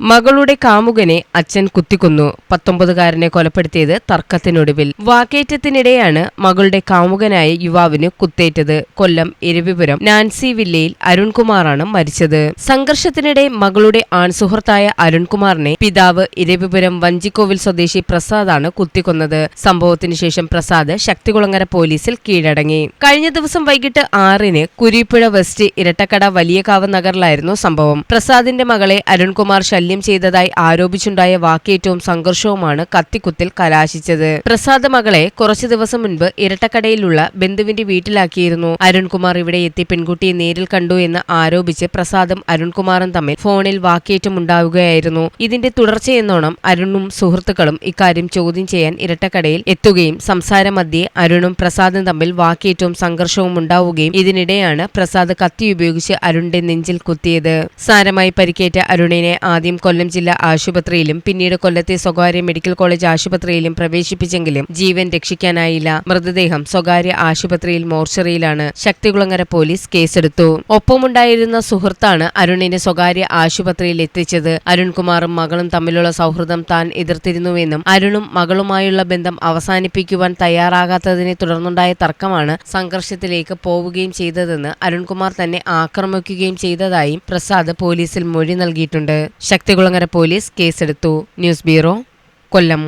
മകളുടെ കാമുകനെ അച്ഛൻ കുത്തിക്കൊന്നു. പത്തൊമ്പതുകാരനെ കൊലപ്പെടുത്തിയത് തർക്കത്തിനൊടുവിൽ. വാക്കേറ്റത്തിനിടെയാണ് മകളുടെ കാമുകനായ യുവാവിന് കുത്തേറ്റത്. കൊല്ലം ഇരവിപുരം നാൻസി വില്ലയിൽ അരുൺകുമാറാണ് മരിച്ചത്. സംഘർഷത്തിനിടെ മകളുടെ ആൺസുഹൃത്തായ അരുൺകുമാറിനെ പിതാവ് ഇരവിപുരം വഞ്ചിക്കോവിൽ സ്വദേശി പ്രസാദാണ് കുത്തിക്കൊന്നത്. സംഭവത്തിന് ശേഷം പ്രസാദ് ശക്തികുളങ്ങര പോലീസിൽ കീഴടങ്ങി. കഴിഞ്ഞ ദിവസം വൈകിട്ട് ആറിന് കുരിപ്പുഴ വെസ്റ്റ് ഇരട്ടക്കട വലിയകാവ് നഗറിലായിരുന്നു സംഭവം. പ്രസാദിന്റെ മകളെ അരുൺകുമാർ ശല്യം ചെയ്തതായി ആരോപിച്ചുണ്ടായ വാക്കേറ്റവും സംഘർഷവുമാണ് കത്തിക്കുത്തിൽ കലാശിച്ചത്. പ്രസാദ് മകളെ കുറച്ചു ദിവസം മുൻപ് ഇരട്ടക്കടയിലുള്ള ബന്ധുവിന്റെ വീട്ടിലാക്കിയിരുന്നു. അരുൺകുമാർ ഇവിടെ എത്തി പെൺകുട്ടിയെ നേരിൽ കണ്ടു എന്ന് ആരോപിച്ച് പ്രസാദും അരുൺകുമാറും തമ്മിൽ ഫോണിൽ വാക്കേറ്റം ഉണ്ടാവുകയായിരുന്നു. ഇതിന്റെ തുടർച്ചയെന്നോണം അരുണും സുഹൃത്തുക്കളും ഇക്കാര്യം ചോദ്യം ചെയ്യാൻ ഇരട്ടക്കടയിൽ എത്തുകയും സംസാരമധ്യേ അരുണും പ്രസാദും തമ്മിൽ വാക്കേറ്റവും സംഘർഷവും ഉണ്ടാവുകയും ഇതിനിടെയാണ് പ്രസാദ് കത്തി ഉപയോഗിച്ച് അരുണിന്റെ നെഞ്ചിൽ കുത്തിയത്. സാരമായി പരിക്കേറ്റ അരുണിനെ ആദ്യം കൊല്ലം ജില്ലാ ആശുപത്രിയിലും പിന്നീട് കൊല്ലത്തെ സ്വകാര്യ മെഡിക്കൽ കോളേജ് ആശുപത്രിയിലും പ്രവേശിപ്പിച്ചെങ്കിലും ജീവൻ രക്ഷിക്കാനായില്ല. മൃതദേഹം സ്വകാര്യ ആശുപത്രിയിൽ മോർച്ചറിയിലാണ്. ശക്തികുളങ്ങര പോലീസ് കേസെടുത്തു. ഒപ്പമുണ്ടായിരുന്ന സുഹൃത്താണ് അരുണിനെ സ്വകാര്യ ആശുപത്രിയിൽ എത്തിച്ചത്. അരുൺകുമാറും മകളും തമ്മിലുള്ള സൗഹൃദം താൻ എതിർത്തിരുന്നുവെന്നും അരുണും മകളുമായുള്ള ബന്ധം അവസാനിപ്പിക്കുവാൻ തയ്യാറാകാത്തതിനെ തുടർന്നുണ്ടായ തർക്കമാണ് സംഘർഷത്തിലേക്ക് പോവുകയും ചെയ്തതെന്ന് അരുൺകുമാർ തന്നെ ആക്രമിക്കുകയും ചെയ്തതായും പ്രസാദ് പോലീസിൽ മൊഴി നൽകിയിട്ടുണ്ട്. ശക്തികുളങ്ങര പോലീസ് കേസെടുത്തു. News bureau Kollam.